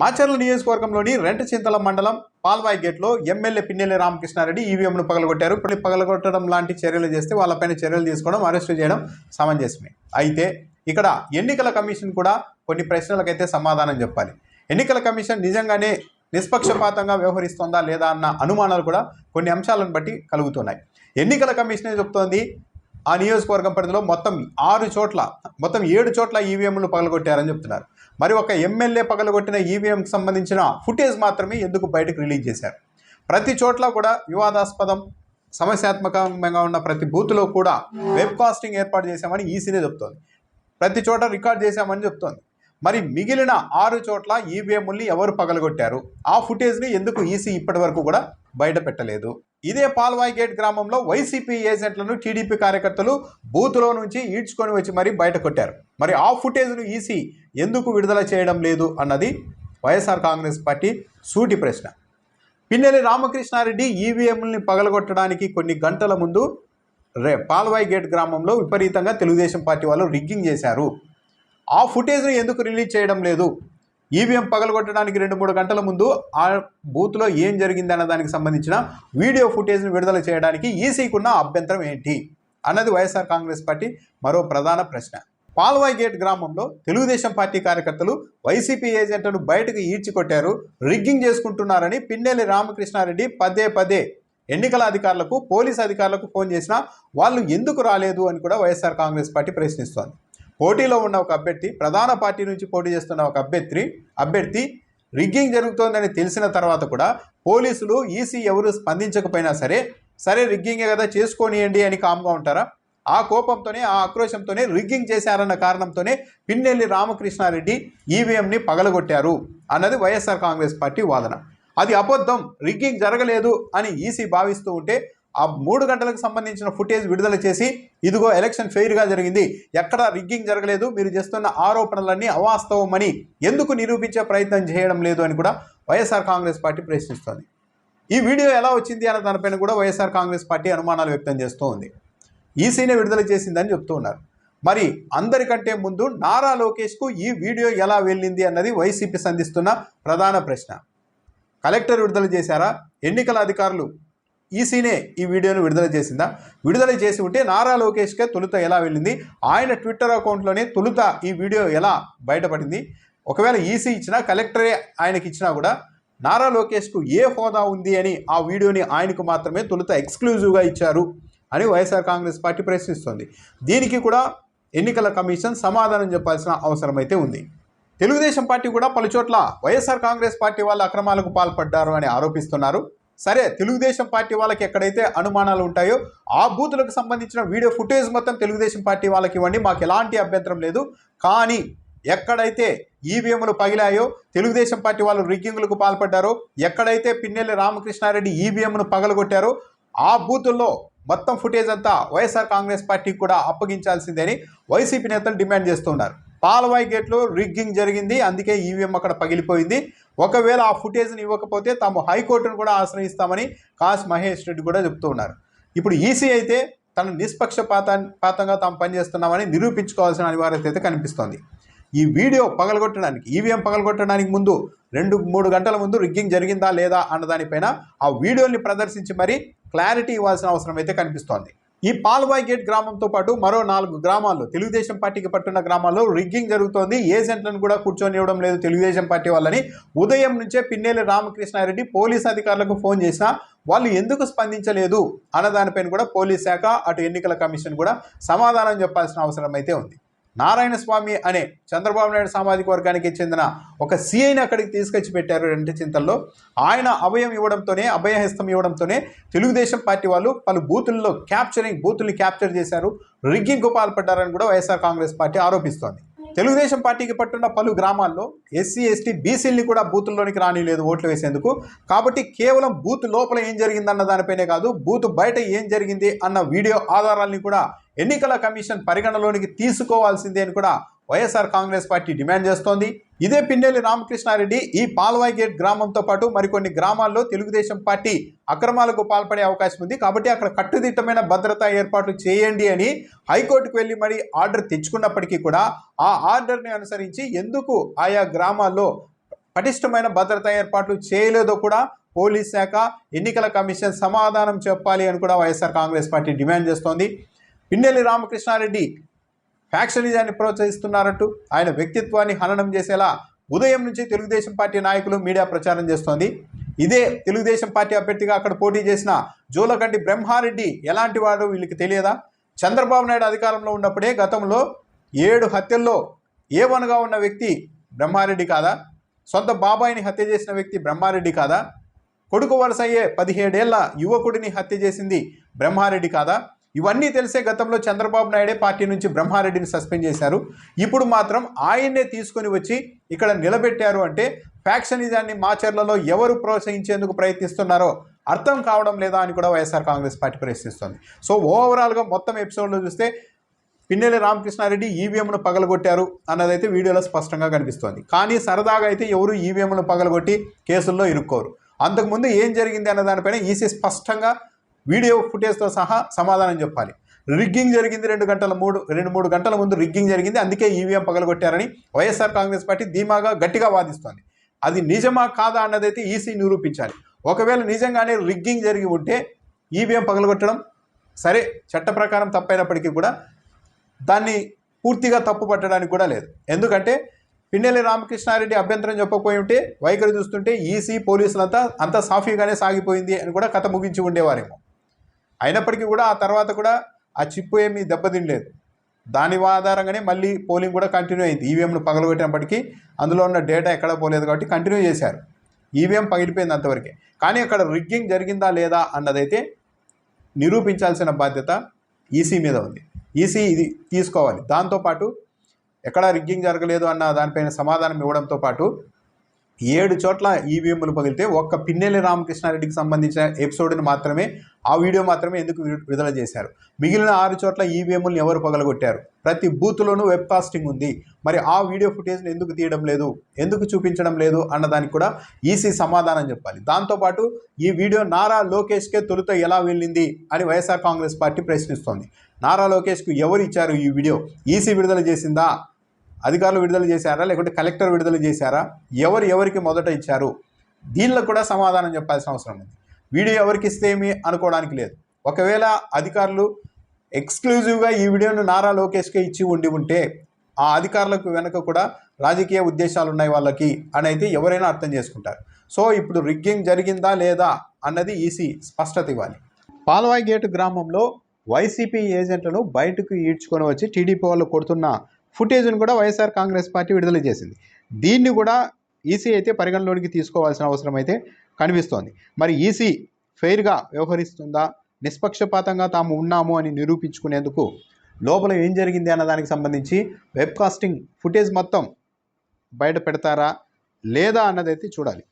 మాచర్ల నియోజకవర్గంలోని రెంట చింతల మండలం పాల్వాయి గేట్లో ఎమ్మెల్యే పిన్నెల్లి రామకృష్ణారెడ్డి ఈవీఎంను పగలగొట్టారు. ఇప్పుడు పగలగొట్టడం లాంటి చర్యలు చేస్తే వాళ్ళపైన చర్యలు తీసుకోవడం అరెస్టు చేయడం సమంజసమే. అయితే ఇక్కడ ఎన్నికల కమిషన్ కూడా కొన్ని ప్రశ్నలకైతే సమాధానం చెప్పాలి. ఎన్నికల కమిషన్ నిజంగానే నిష్పక్షపాతంగా వ్యవహరిస్తోందా లేదా అన్న అనుమానాలు కూడా కొన్ని అంశాలను బట్టి కలుగుతున్నాయి. ఎన్నికల కమిషనే చెప్తోంది? ఆ నియోజకవర్గం పరిధిలో మొత్తం ఆరు చోట్ల మొత్తం ఏడు చోట్ల ఈవీఎంలు పగలగొట్టారని చెప్తున్నారు. మరి ఒక ఎమ్మెల్యే పగలగొట్టిన ఈవీఎంకి సంబంధించిన ఫుటేజ్ మాత్రమే ఎందుకు బయటకు రిలీజ్ చేశారు? ప్రతి చోట్ల కూడా వివాదాస్పదం సమస్యాత్మకంగా ఉన్న ప్రతి బూత్లో కూడా వెబ్కాస్టింగ్ ఏర్పాటు చేశామని ఈసీనే చెప్తోంది. ప్రతి చోట రికార్డ్ చేశామని చెప్తోంది. మరి మిగిలిన ఆరు చోట్ల ఈవీఎంల్ని ఎవరు పగలగొట్టారు? ఆ ఫుటేజ్ని ఎందుకు ఈసీ ఇప్పటి వరకు కూడా బయట పెట్టలేదు? ఇదే పాల్వాయి గేట్ గ్రామంలో వైసీపీ ఏజెంట్లను టీడీపీ కార్యకర్తలు బూత్లో నుంచి ఈడ్చుకొని వచ్చి మరీ బయట కొట్టారు. మరి ఆ ఫుటేజ్ను ఈసీ ఎందుకు విడుదల చేయడం లేదు అన్నది వైఎస్ఆర్ కాంగ్రెస్ పార్టీ సూటి ప్రశ్న. పిన్నెల్లి రామకృష్ణారెడ్డి ఈవీఎంలని పగలగొట్టడానికి కొన్ని గంటల ముందు రే పాల్వాయి గేట్ గ్రామంలో విపరీతంగా తెలుగుదేశం పార్టీ వాళ్ళు రిగ్గింగ్ చేశారు. ఆ ఫుటేజ్ని ఎందుకు రిలీజ్ చేయడం లేదు? ఈవీఎం పగలగొట్టడానికి రెండు మూడు గంటల ముందు ఆ బూత్లో ఏం జరిగింది అన్న దానికి సంబంధించిన వీడియో ఫుటేజ్ని విడుదల చేయడానికి ఈసీకున్న అభ్యంతరం ఏంటి? అన్నది వైఎస్ఆర్ కాంగ్రెస్ పార్టీ మరో ప్రధాన ప్రశ్న. పాల్వాయ్ గేట్ గ్రామంలో తెలుగుదేశం పార్టీ కార్యకర్తలు వైసీపీ ఏజెంట్లను బయటకు ఈడ్చికొట్టారు రిగ్గింగ్ చేసుకుంటున్నారని పిన్నెల్లి రామకృష్ణారెడ్డి పదే పదే ఎన్నికల అధికారులకు పోలీస్ అధికారులకు ఫోన్ చేసినా వాళ్ళు ఎందుకు రాలేదు అని కూడా వైఎస్ఆర్ కాంగ్రెస్ పార్టీ ప్రశ్నిస్తోంది. పోటీలో ఉన్న ఒక అభ్యర్థి ప్రధాన పార్టీ నుంచి పోటీ చేస్తున్న ఒక అభ్యర్థి అభ్యర్థి రిగ్గింగ్ జరుగుతోందని తెలిసిన తర్వాత కూడా పోలీసులు ఈసీ ఎవరు స్పందించకపోయినా సరే సరే రిగ్గింగే కదా చేసుకోనియండి అని కామ్గా ఉంటారా? ఆ కోపంతోనే ఆ ఆక్రోశంతోనే రిగ్గింగ్ చేశారన్న కారణంతోనే పిన్నెల్లి రామకృష్ణారెడ్డి ఈవీఎంని పగలగొట్టారు అన్నది వైఎస్ఆర్ కాంగ్రెస్ పార్టీ వాదన. అది అబద్ధం రిగ్గింగ్ జరగలేదు అని ఈసీ భావిస్తూ ఉంటే ఆ మూడు గంటలకు సంబంధించిన ఫుటేజ్ విడుదల చేసి ఇదిగో ఎలక్షన్ ఫెయిర్గా జరిగింది ఎక్కడ రిగ్గింగ్ జరగలేదు మీరు చేస్తున్న ఆరోపణలన్నీ అవాస్తవమని ఎందుకు నిరూపించే ప్రయత్నం చేయడం లేదు అని కూడా వైఎస్ఆర్ కాంగ్రెస్ పార్టీ ప్రశ్నిస్తోంది. ఈ వీడియో ఎలా వచ్చింది అన్న దానిపైన కూడా వైఎస్ఆర్ కాంగ్రెస్ పార్టీ అనుమానాలు వ్యక్తం చేస్తూ ఉంది ఈసీనే విడుదల చేసిందని చెప్తూ ఉన్నారు. మరి అందరికంటే ముందు నారా లోకేష్కు ఈ వీడియో ఎలా వెళ్ళింది అన్నది వైసీపీ సంధిస్తున్న ప్రధాన ప్రశ్న. కలెక్టర్ విడుదల చేశారా? ఎన్నికల అధికారులు ఈసీనే ఈ వీడియోను విడుదల చేసిందా? విడుదల చేసి ఉంటే నారా లోకేష్కే తొలుత ఎలా వెళ్ళింది? ఆయన ట్విట్టర్ అకౌంట్లోనే తొలుత ఈ వీడియో ఎలా బయటపడింది? ఒకవేళ ఈసీ ఇచ్చినా కలెక్టరే ఆయనకి ఇచ్చినా కూడా నారా లోకేష్కు ఏ హోదా ఉంది అని ఆ వీడియోని ఆయనకు మాత్రమే తొలుత ఎక్స్క్లూజివ్గా ఇచ్చారు అని వైఎస్ఆర్ కాంగ్రెస్ పార్టీ ప్రశ్నిస్తోంది. దీనికి కూడా ఎన్నికల కమిషన్ సమాధానం చెప్పాల్సిన అవసరం అయితే ఉంది. తెలుగుదేశం పార్టీ కూడా పలుచోట్ల వైఎస్ఆర్ కాంగ్రెస్ పార్టీ వాళ్ళు అక్రమాలకు పాల్పడ్డారు అని ఆరోపిస్తున్నారు. సరే తెలుగుదేశం పార్టీ వాళ్ళకి ఎక్కడైతే అనుమానాలు ఉంటాయో ఆ బూతులకు సంబంధించిన వీడియో ఫుటేజ్ మొత్తం తెలుగుదేశం పార్టీ వాళ్ళకి ఇవ్వండి. మాకు ఎలాంటి అభ్యంతరం లేదు. కానీ ఎక్కడైతే ఈవీఎంలు పగిలాయో తెలుగుదేశం పార్టీ వాళ్ళు రిగ్గింగ్లకు పాల్పడ్డారో ఎక్కడైతే పిన్నెల్లి రామకృష్ణారెడ్డి ఈవీఎంను పగలగొట్టారో ఆ బూతుల్లో మొత్తం ఫుటేజ్ అంతా వైఎస్ఆర్ కాంగ్రెస్ పార్టీకి కూడా అప్పగించాల్సిందని వైసీపీ నేతలు డిమాండ్ చేస్తున్నారు. పాలవాయి గేట్లో రిగ్గింగ్ జరిగింది అందుకే ఈవీఎం అక్కడ పగిలిపోయింది. ఒకవేళ ఆ ఫుటేజ్ని ఇవ్వకపోతే తాము హైకోర్టును కూడా ఆశ్రయిస్తామని కాస్ మహేష్ రెడ్డి కూడా చెప్తూ ఉన్నారు. ఇప్పుడు ఈసీ అయితే తన నిష్పక్షపాత పాతంగా తాము పనిచేస్తున్నామని నిరూపించుకోవాల్సిన అనివార్యత అయితే కనిపిస్తోంది. ఈ వీడియో పగలగొట్టడానికి ఈవీఎం పగలగొట్టడానికి ముందు రెండు మూడు గంటల ముందు రిగ్గింగ్ జరిగిందా లేదా అన్నదానిపైన ఆ వీడియోని ప్రదర్శించి మరీ క్లారిటీ ఇవ్వాల్సిన అవసరం అయితే కనిపిస్తోంది. ఈ పాల్వాయి గేట్ గ్రామంతో పాటు మరో నాలుగు గ్రామాల్లో తెలుగుదేశం పార్టీకి పట్టున్న గ్రామాల్లో రిగ్గింగ్ జరుగుతోంది. ఏజెంట్లను కూడా కూర్చొని ఇవ్వడం లేదు తెలుగుదేశం పార్టీ వాళ్ళని. ఉదయం నుంచే పిన్నేలి రామకృష్ణారెడ్డి పోలీస్ అధికారులకు ఫోన్ చేసినా వాళ్ళు ఎందుకు స్పందించలేదు? అన్న దానిపైన కూడా పోలీస్ శాఖ అటు ఎన్నికల కమిషన్ కూడా సమాధానం చెప్పాల్సిన అవసరం అయితే ఉంది. నారాయణ స్వామి అనే చంద్రబాబు నాయుడు సామాజిక వర్గానికి చెందిన ఒక సిఐని అక్కడికి తీసుకొచ్చి పెట్టారు రెండు చింతల్లో. ఆయన అభయం ఇవ్వడంతోనే అభయహస్తం ఇవ్వడంతోనే తెలుగుదేశం పార్టీ వాళ్ళు పలు బూతుల్లో క్యాప్చరింగ్ బూతుల్ని క్యాప్చర్ చేశారు. రిగ్గింగ్కు పాల్పడ్డారని కూడా వైఎస్ఆర్ కాంగ్రెస్ పార్టీ ఆరోపిస్తోంది. తెలుగుదేశం పార్టీకి పట్టున్న పలు గ్రామాల్లో ఎస్సీ ఎస్టీ బీసీల్ని కూడా బూతుల్లోనికి రానిలేదు ఓట్లు వేసేందుకు. కాబట్టి కేవలం బూత్ లోపల ఏం జరిగిందన్న దానిపైనే కాదు బూత్ బయట ఏం జరిగింది అన్న వీడియో ఆధారాల్ని కూడా ఎన్నికల కమిషన్ పరిగణలోనికి తీసుకోవాల్సిందే అని కూడా వైఎస్ఆర్ కాంగ్రెస్ పార్టీ డిమాండ్ చేస్తోంది. ఇదే పిన్నెల్లి రామకృష్ణారెడ్డి ఈ పాల్వాయి గేట్ గ్రామంతో పాటు మరికొన్ని గ్రామాల్లో తెలుగుదేశం పార్టీ అక్రమాలకు పాల్పడే అవకాశం ఉంది. కాబట్టి అక్కడ కట్టుదిట్టమైన భద్రతా ఏర్పాట్లు చేయండి అని హైకోర్టుకు వెళ్ళి మరి ఆర్డర్ తెచ్చుకున్నప్పటికీ కూడా ఆ ఆర్డర్ని అనుసరించి ఎందుకు ఆయా గ్రామాల్లో పటిష్టమైన భద్రతా ఏర్పాట్లు చేయలేదో కూడా పోలీస్ శాఖ ఎన్నికల కమిషన్ సమాధానం చెప్పాలి అని కూడా వైఎస్ఆర్ కాంగ్రెస్ పార్టీ డిమాండ్ చేస్తోంది. పిన్నెల్లి రామకృష్ణారెడ్డి ఫ్యాక్షనిజాన్ని ప్రోత్సహిస్తున్నారంటూ ఆయన వ్యక్తిత్వాన్ని హననం చేసేలా ఉదయం నుంచి తెలుగుదేశం పార్టీ నాయకులు మీడియా ప్రచారం చేస్తోంది. ఇదే తెలుగుదేశం పార్టీ అభ్యర్థిగా అక్కడ పోటీ చేసిన జూలకంటి బ్రహ్మారెడ్డి ఎలాంటి వాడు వీళ్ళకి తెలియదా? చంద్రబాబు నాయుడు అధికారంలో ఉన్నప్పుడే గతంలో ఏడు హత్యల్లో ఏ ఉన్న వ్యక్తి బ్రహ్మారెడ్డి కాదా? సొంత బాబాయిని హత్య చేసిన వ్యక్తి బ్రహ్మారెడ్డి కాదా? కొడుకు వలస అయ్యే పదిహేడేళ్ళ యువకుడిని హత్య చేసింది బ్రహ్మారెడ్డి కాదా? ఇవన్నీ తెలిసే గతంలో చంద్రబాబు నాయుడే పార్టీ నుంచి బ్రహ్మారెడ్డిని సస్పెండ్ చేశారు. ఇప్పుడు మాత్రం ఆయన్నే తీసుకొని వచ్చి ఇక్కడ నిలబెట్టారు అంటే ఫ్యాక్షనిజాన్ని మాచర్లలో ఎవరు ప్రోత్సహించేందుకు ప్రయత్నిస్తున్నారో అర్థం కావడం లేదా అని కూడా వైఎస్ఆర్ కాంగ్రెస్ పార్టీ ప్రశ్నిస్తుంది. సో ఓవరాల్గా మొత్తం ఎపిసోడ్లో చూస్తే పిన్నెల్లి రామకృష్ణారెడ్డి ఈవీఎంను పగలగొట్టారు అన్నదైతే వీడియోలో స్పష్టంగా కనిపిస్తోంది. కానీ సరదాగా అయితే ఎవరు ఈవీఎంను పగలగొట్టి కేసుల్లో ఇరుక్కోరు. అంతకుముందు ఏం జరిగింది అన్న దానిపైన ఈసీ స్పష్టంగా వీడియో ఫుటేజ్తో సహా సమాధానం చెప్పాలి. రిగ్గింగ్ జరిగింది రెండు గంటల మూడు రెండు మూడు గంటల ముందు రిగ్గింగ్ జరిగింది. అందుకే ఈవీఎం పగలగొట్టారని వైఎస్ఆర్ కాంగ్రెస్ పార్టీ ధీమాగా గట్టిగా వాదిస్తోంది. అది నిజమా కాదా అన్నదైతే ఈసీ నిరూపించాలి. ఒకవేళ నిజంగానే రిగ్గింగ్ జరిగి ఉంటే ఈవీఎం పగలగొట్టడం సరే చట్ట ప్రకారం తప్పైనప్పటికీ కూడా దాన్ని పూర్తిగా తప్పు పట్టడానికి కూడా లేదు. ఎందుకంటే పిన్నెల్లి రామకృష్ణారెడ్డి అభ్యంతరం చెప్పకపోయి ఉంటే వైఖరి చూస్తుంటే ఈసీ పోలీసులంతా అంతా సాఫీగానే సాగిపోయింది అని కూడా కథ ముగించి ఉండేవారేమో. అయినప్పటికీ కూడా ఆ తర్వాత కూడా ఆ చిప్పు ఏమీ దెబ్బతినలేదు. దాని ఆధారంగానే మళ్ళీ పోలింగ్ కూడా కంటిన్యూ అయింది. ఈవీఎంను పగలగొట్టినప్పటికీ అందులో ఉన్న డేటా ఎక్కడ పోలేదు కాబట్టి కంటిన్యూ చేశారు. ఈవీఎం పగిలిపోయింది అంతవరకే. కానీ అక్కడ రిగ్గింగ్ జరిగిందా లేదా అన్నదైతే నిరూపించాల్సిన బాధ్యత ఈసీ మీద ఉంది. ఈసీ ఇది తీసుకోవాలి. దాంతోపాటు ఎక్కడా రిగ్గింగ్ జరగలేదు అన్న దానిపైన సమాధానం ఇవ్వడంతో పాటు ఏడు చోట్ల ఈవీఎంలు పగిలితే ఒక్క పిన్నెల్లి రామకృష్ణారెడ్డికి సంబంధించిన ఎపిసోడ్ని మాత్రమే ఆ వీడియో మాత్రమే ఎందుకు విడుదల చేశారు? మిగిలిన ఆరు చోట్ల ఈవీఎంలను ఎవరు పగలగొట్టారు? ప్రతి బూత్లోనూ వెబ్ కాస్టింగ్ ఉంది. మరి ఆ వీడియో ఫుటేజ్ని ఎందుకు తీయడం లేదు? ఎందుకు చూపించడం లేదు? అన్నదానికి కూడా ఈసీ సమాధానం చెప్పాలి. దాంతోపాటు ఈ వీడియో నారా లోకేష్కే తొలుత ఎలా వెళ్ళింది అని వైఎస్ఆర్ కాంగ్రెస్ పార్టీ ప్రశ్నిస్తోంది. నారా లోకేష్కు ఎవరు ఇచ్చారు ఈ వీడియో? ఈసీ విడుదల చేసిందా? అధికారులు విడుదల చేశారా? లేకుంటే కలెక్టర్ విడుదల చేశారా? ఎవరు ఎవరికి మొదట ఇచ్చారు? దీనిలో కూడా సమాధానం చెప్పాల్సిన అవసరం ఉంది. వీడియో ఎవరికి ఇస్తే ఏమి అనుకోవడానికి లేదు. ఒకవేళ అధికారులు ఎక్స్క్లూజివ్గా ఈ వీడియోను నారా లోకేష్కే ఇచ్చి ఉండి ఉంటే ఆ అధికారులకు వెనుక కూడా రాజకీయ ఉద్దేశాలు ఉన్నాయి వాళ్ళకి అని అయితే ఎవరైనా అర్థం చేసుకుంటారు. సో ఇప్పుడు రిగ్గింగ్ జరిగిందా లేదా అన్నది ఈసీ స్పష్టత ఇవ్వాలి. పాల్వాయి గేటు గ్రామంలో వైసీపీ ఏజెంట్లను బయటకు ఈడ్చుకొని వచ్చి టీడీపీ వాళ్ళు కొడుతున్న ఫుటేజ్ను కూడా వైఎస్ఆర్ కాంగ్రెస్ పార్టీ విడుదల చేసింది. దీన్ని కూడా ఈసీ అయితే పరిగణలోనికి తీసుకోవాల్సిన అవసరం అయితే కనిపిస్తోంది. మరి ఈసీ ఫెయిర్గా వ్యవహరిస్తుందా? నిష్పక్షపాతంగా తాము ఉన్నాము అని నిరూపించుకునేందుకు లోపల ఏం జరిగింది అన్న దానికి సంబంధించి వెబ్ కాస్టింగ్ ఫుటేజ్ మొత్తం బయట పెడతారా? లేదా అన్నదైతే చూడాలి.